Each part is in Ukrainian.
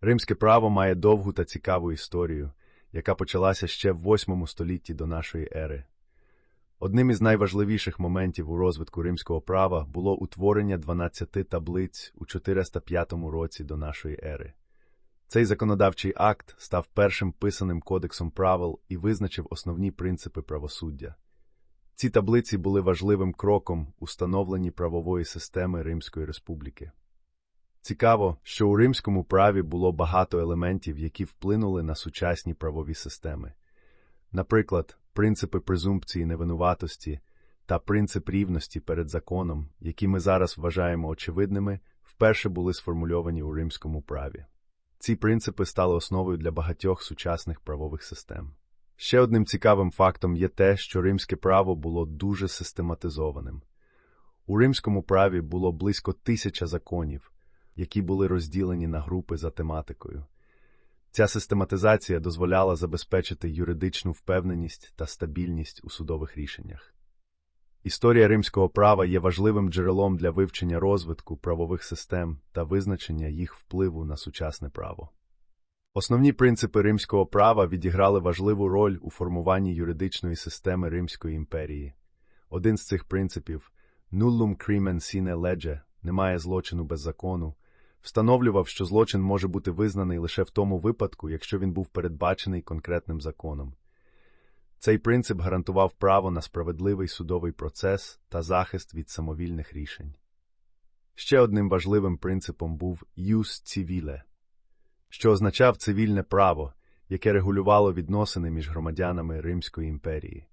Римське право має довгу та цікаву історію, яка почалася ще в 8 столітті до нашої ери. Одним із найважливіших моментів у розвитку римського права було утворення 12 таблиць у 405 році до нашої ери. Цей законодавчий акт став першим писаним кодексом правил і визначив основні принципи правосуддя. Ці таблиці були важливим кроком у становленні правової системи Римської республіки. Цікаво, що у римському праві було багато елементів, які вплинули на сучасні правові системи. Наприклад, принципи презумпції невинуватості та принцип рівності перед законом, які ми зараз вважаємо очевидними, вперше були сформульовані у римському праві. Ці принципи стали основою для багатьох сучасних правових систем. Ще одним цікавим фактом є те, що римське право було дуже систематизованим. У римському праві було близько тисяча законів, які були розділені на групи за тематикою. Ця систематизація дозволяла забезпечити юридичну впевненість та стабільність у судових рішеннях. Історія римського права є важливим джерелом для вивчення розвитку правових систем та визначення їх впливу на сучасне право. Основні принципи римського права відіграли важливу роль у формуванні юридичної системи Римської імперії. Один з цих принципів nullum crimen sine legge – немає злочину без закону, встановлював, що злочин може бути визнаний лише в тому випадку, якщо він був передбачений конкретним законом. Цей принцип гарантував право на справедливий судовий процес та захист від самовільних рішень. Ще одним важливим принципом був «jus civile», що означав цивільне право, яке регулювало відносини між громадянами Римської імперії.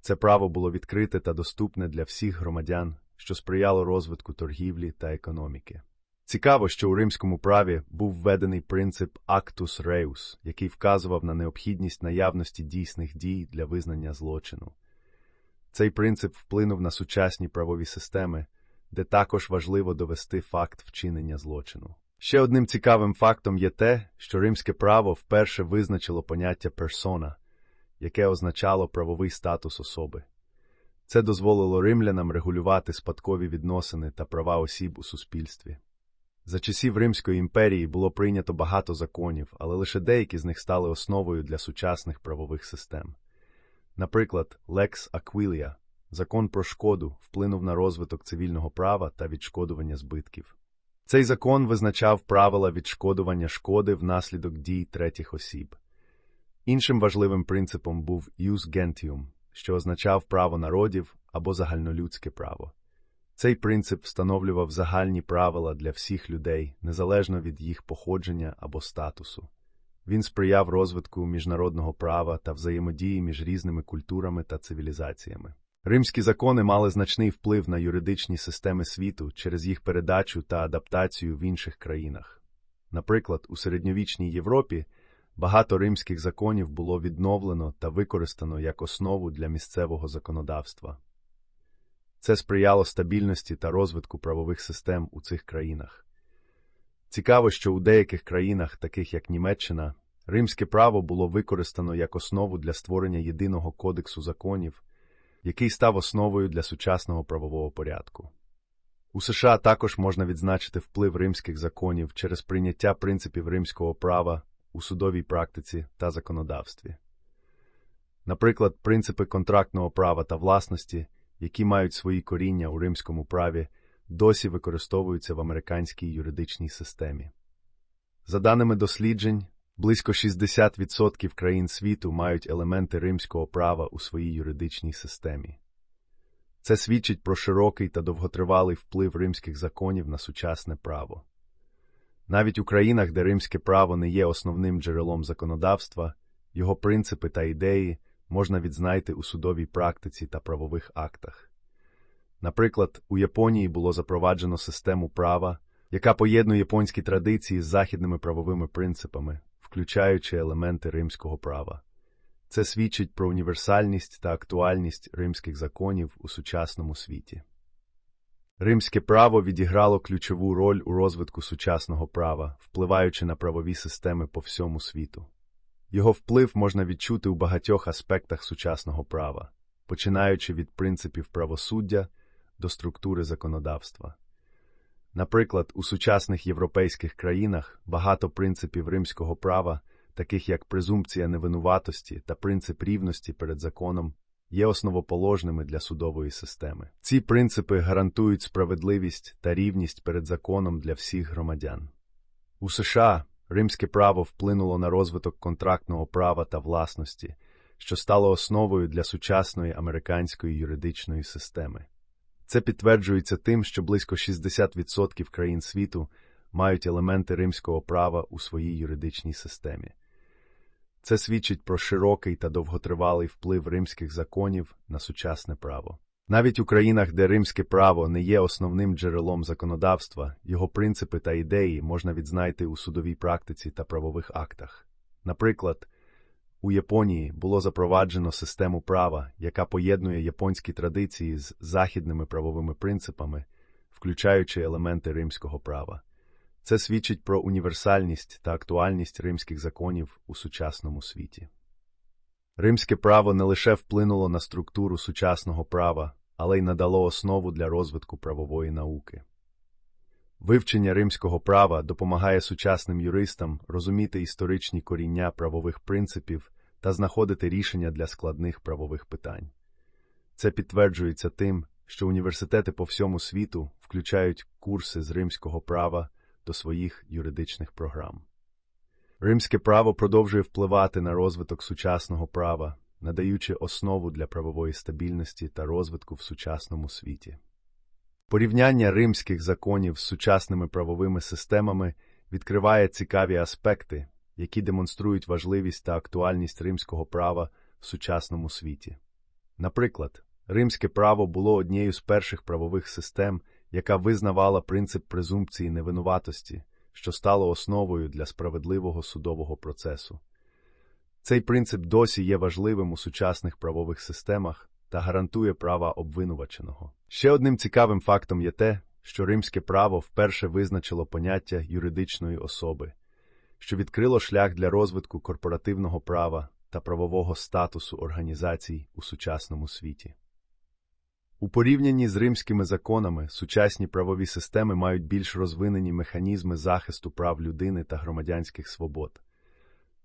Це право було відкрите та доступне для всіх громадян, що сприяло розвитку торгівлі та економіки. Цікаво, що у римському праві був введений принцип actus reus, який вказував на необхідність наявності дійсних дій для визнання злочину. Цей принцип вплинув на сучасні правові системи, де також важливо довести факт вчинення злочину. Ще одним цікавим фактом є те, що римське право вперше визначило поняття персона, яке означало правовий статус особи. Це дозволило римлянам регулювати спадкові відносини та права осіб у суспільстві. За часів Римської імперії було прийнято багато законів, але лише деякі з них стали основою для сучасних правових систем. Наприклад, Lex Aquilia – закон про шкоду, вплинув на розвиток цивільного права та відшкодування збитків. Цей закон визначав правила відшкодування шкоди внаслідок дій третіх осіб. Іншим важливим принципом був «jus gentium», що означав право народів або загальнолюдське право. Цей принцип встановлював загальні правила для всіх людей, незалежно від їх походження або статусу. Він сприяв розвитку міжнародного права та взаємодії між різними культурами та цивілізаціями. Римські закони мали значний вплив на юридичні системи світу через їх передачу та адаптацію в інших країнах. Наприклад, у середньовічній Європі багато римських законів було відновлено та використано як основу для місцевого законодавства. Це сприяло стабільності та розвитку правових систем у цих країнах. Цікаво, що у деяких країнах, таких як Німеччина, римське право було використано як основу для створення єдиного кодексу законів, який став основою для сучасного правового порядку. У США також можна відзначити вплив римських законів через прийняття принципів римського права у судовій практиці та законодавстві. Наприклад, принципи контрактного права та власності які мають свої коріння у римському праві, досі використовуються в американській юридичній системі. За даними досліджень, близько 60% країн світу мають елементи римського права у своїй юридичній системі. Це свідчить про широкий та довготривалий вплив римських законів на сучасне право. Навіть у країнах, де римське право не є основним джерелом законодавства, його принципи та ідеї можна відзнайти у судовій практиці та правових актах. Наприклад, у Японії було запроваджено систему права, яка поєднує японські традиції з західними правовими принципами, включаючи елементи римського права. Це свідчить про універсальність та актуальність римських законів у сучасному світі. Римське право відіграло ключову роль у розвитку сучасного права, впливаючи на правові системи по всьому світу. Його вплив можна відчути у багатьох аспектах сучасного права, починаючи від принципів правосуддя до структури законодавства. Наприклад, у сучасних європейських країнах багато принципів римського права, таких як презумпція невинуватості та принцип рівності перед законом, є основоположними для судової системи. Ці принципи гарантують справедливість та рівність перед законом для всіх громадян. У США римське право вплинуло на розвиток контрактного права та власності, що стало основою для сучасної американської юридичної системи. Це підтверджується тим, що близько 60% країн світу мають елементи римського права у своїй юридичній системі. Це свідчить про широкий та довготривалий вплив римських законів на сучасне право. Навіть у країнах, де римське право не є основним джерелом законодавства, його принципи та ідеї можна відзнайти у судовій практиці та правових актах. Наприклад, у Японії було запроваджено систему права, яка поєднує японські традиції з західними правовими принципами, включаючи елементи римського права. Це свідчить про універсальність та актуальність римських законів у сучасному світі. Римське право не лише вплинуло на структуру сучасного права, але й надало основу для розвитку правової науки. Вивчення римського права допомагає сучасним юристам розуміти історичні коріння правових принципів та знаходити рішення для складних правових питань. Це підтверджується тим, що університети по всьому світу включають курси з римського права до своїх юридичних програм. Римське право продовжує впливати на розвиток сучасного права, надаючи основу для правової стабільності та розвитку в сучасному світі. Порівняння римських законів з сучасними правовими системами відкриває цікаві аспекти, які демонструють важливість та актуальність римського права в сучасному світі. Наприклад, римське право було однією з перших правових систем, яка визнавала принцип презумпції невинуватості, що стало основою для справедливого судового процесу. Цей принцип досі є важливим у сучасних правових системах та гарантує права обвинуваченого. Ще одним цікавим фактом є те, що римське право вперше визначило поняття юридичної особи, що відкрило шлях для розвитку корпоративного права та правового статусу організацій у сучасному світі. У порівнянні з римськими законами сучасні правові системи мають більш розвинені механізми захисту прав людини та громадянських свобод.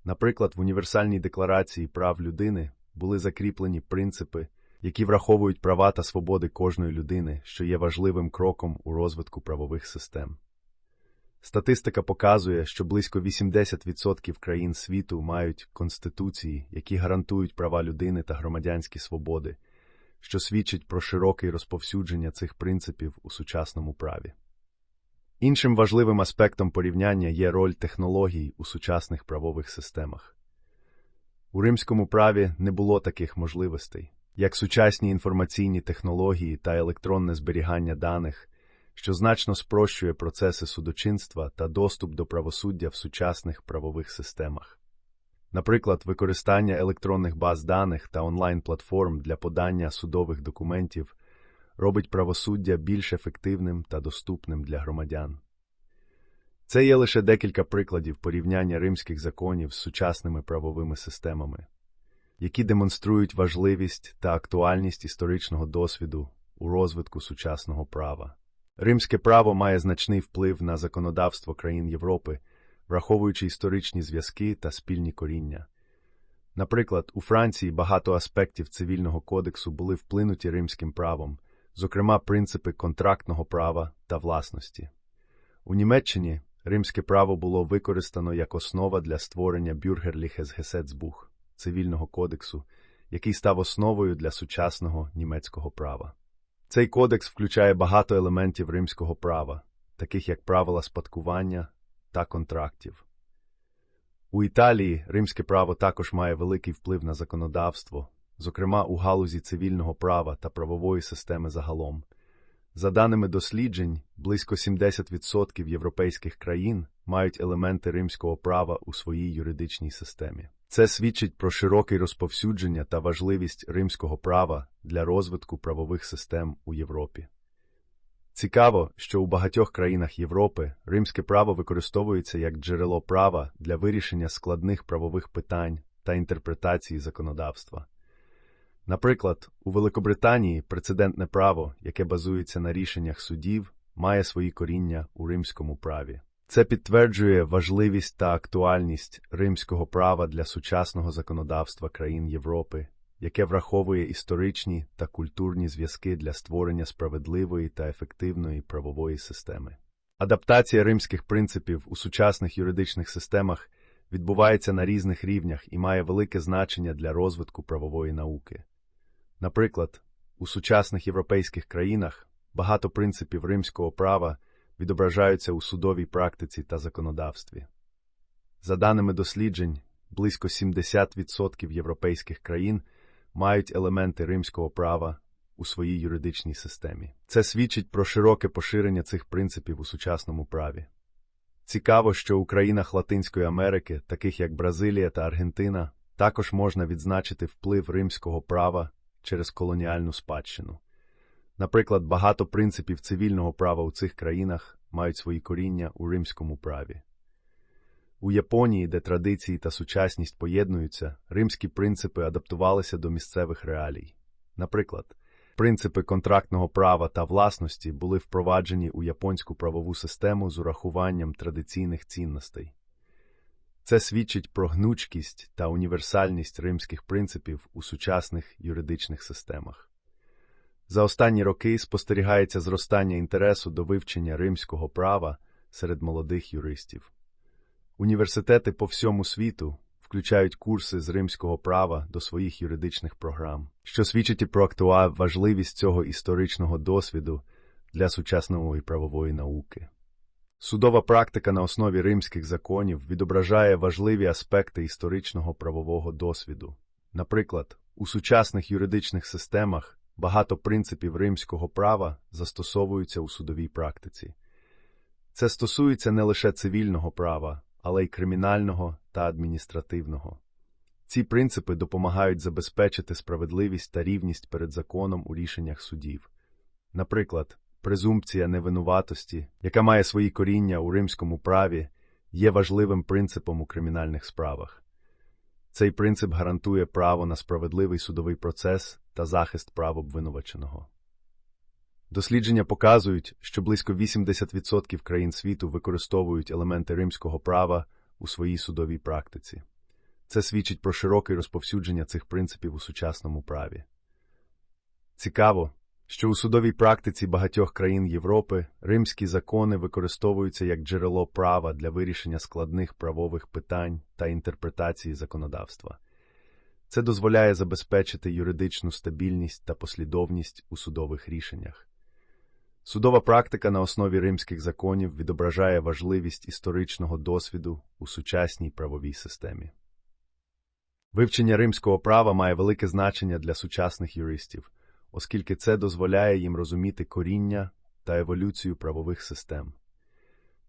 Наприклад, в Універсальній декларації прав людини були закріплені принципи, які враховують права та свободи кожної людини, що є важливим кроком у розвитку правових систем. Статистика показує, що близько 80% країн світу мають конституції, які гарантують права людини та громадянські свободи, що свідчить про широке розповсюдження цих принципів у сучасному праві. Іншим важливим аспектом порівняння є роль технологій у сучасних правових системах. У римському праві не було таких можливостей, як сучасні інформаційні технології та електронне зберігання даних, що значно спрощує процеси судочинства та доступ до правосуддя в сучасних правових системах. Наприклад, використання електронних баз даних та онлайн-платформ для подання судових документів робить правосуддя більш ефективним та доступним для громадян. Це є лише декілька прикладів порівняння римських законів з сучасними правовими системами, які демонструють важливість та актуальність історичного досвіду у розвитку сучасного права. Римське право має значний вплив на законодавство країн Європи, враховуючи історичні зв'язки та спільні коріння. Наприклад, у Франції багато аспектів цивільного кодексу були вплинуті римським правом, зокрема принципи контрактного права та власності. У Німеччині римське право було використано як основа для створення Бюргерліхес Гесецбух цивільного кодексу, який став основою для сучасного німецького права. Цей кодекс включає багато елементів римського права, таких як правила спадкування та контрактів. У Італії римське право також має великий вплив на законодавство, зокрема у галузі цивільного права та правової системи загалом. За даними досліджень, близько 70% європейських країн мають елементи римського права у своїй юридичній системі. Це свідчить про широке розповсюдження та важливість римського права для розвитку правових систем у Європі. Цікаво, що у багатьох країнах Європи римське право використовується як джерело права для вирішення складних правових питань та інтерпретації законодавства. Наприклад, у Великобританії прецедентне право, яке базується на рішеннях судів, має свої коріння у римському праві. Це підтверджує важливість та актуальність римського права для сучасного законодавства країн Європи, яке враховує історичні та культурні зв'язки для створення справедливої та ефективної правової системи. Адаптація римських принципів у сучасних юридичних системах відбувається на різних рівнях і має велике значення для розвитку правової науки. Наприклад, у сучасних європейських країнах багато принципів римського права відображаються у судовій практиці та законодавстві. За даними досліджень, близько 70% європейських країн мають елементи римського права у своїй юридичній системі. Це свідчить про широке поширення цих принципів у сучасному праві. Цікаво, що у країнах Латинської Америки, таких як Бразилія та Аргентина, також можна відзначити вплив римського права через колоніальну спадщину. Наприклад, багато принципів цивільного права у цих країнах мають свої коріння у римському праві. У Японії, де традиції та сучасність поєднуються, римські принципи адаптувалися до місцевих реалій. Наприклад, принципи контрактного права та власності були впроваджені у японську правову систему з урахуванням традиційних цінностей. Це свідчить про гнучкість та універсальність римських принципів у сучасних юридичних системах. За останні роки спостерігається зростання інтересу до вивчення римського права серед молодих юристів. Університети по всьому світу включають курси з римського права до своїх юридичних програм, що свідчить і про актуальну важливість цього історичного досвіду для сучасної правової науки. Судова практика на основі римських законів відображає важливі аспекти історичного правового досвіду. Наприклад, у сучасних юридичних системах багато принципів римського права застосовуються у судовій практиці. Це стосується не лише цивільного права, але й кримінального та адміністративного. Ці принципи допомагають забезпечити справедливість та рівність перед законом у рішеннях судів. Наприклад, презумпція невинуватості, яка має свої коріння у римському праві, є важливим принципом у кримінальних справах. Цей принцип гарантує право на справедливий судовий процес та захист прав обвинуваченого. Дослідження показують, що близько 80% країн світу використовують елементи римського права у своїй судовій практиці. Це свідчить про широке розповсюдження цих принципів у сучасному праві. Цікаво, що у судовій практиці багатьох країн Європи римські закони використовуються як джерело права для вирішення складних правових питань та інтерпретації законодавства. Це дозволяє забезпечити юридичну стабільність та послідовність у судових рішеннях. Судова практика на основі римських законів відображає важливість історичного досвіду у сучасній правовій системі. Вивчення римського права має велике значення для сучасних юристів, оскільки це дозволяє їм розуміти коріння та еволюцію правових систем.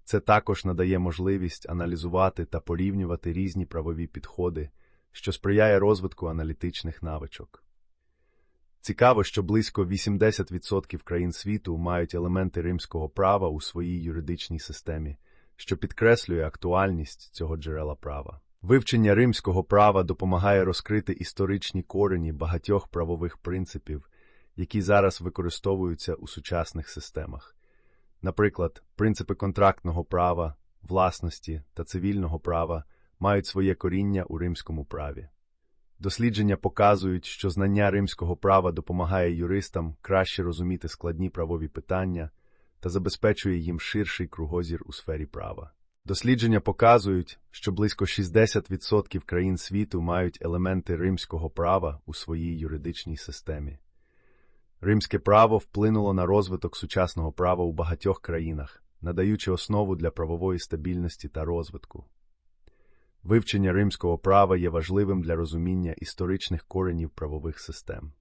Це також надає можливість аналізувати та порівнювати різні правові підходи, що сприяє розвитку аналітичних навичок. Цікаво, що близько 80% країн світу мають елементи римського права у своїй юридичній системі, що підкреслює актуальність цього джерела права. Вивчення римського права допомагає розкрити історичні корені багатьох правових принципів, які зараз використовуються у сучасних системах. Наприклад, принципи контрактного права, власності та цивільного права мають своє коріння у римському праві. Дослідження показують, що знання римського права допомагає юристам краще розуміти складні правові питання та забезпечує їм ширший кругозір у сфері права. Дослідження показують, що близько 60% країн світу мають елементи римського права у своїй юридичній системі. Римське право вплинуло на розвиток сучасного права у багатьох країнах, надаючи основу для правової стабільності та розвитку. Вивчення римського права є важливим для розуміння історичних коренів правових систем.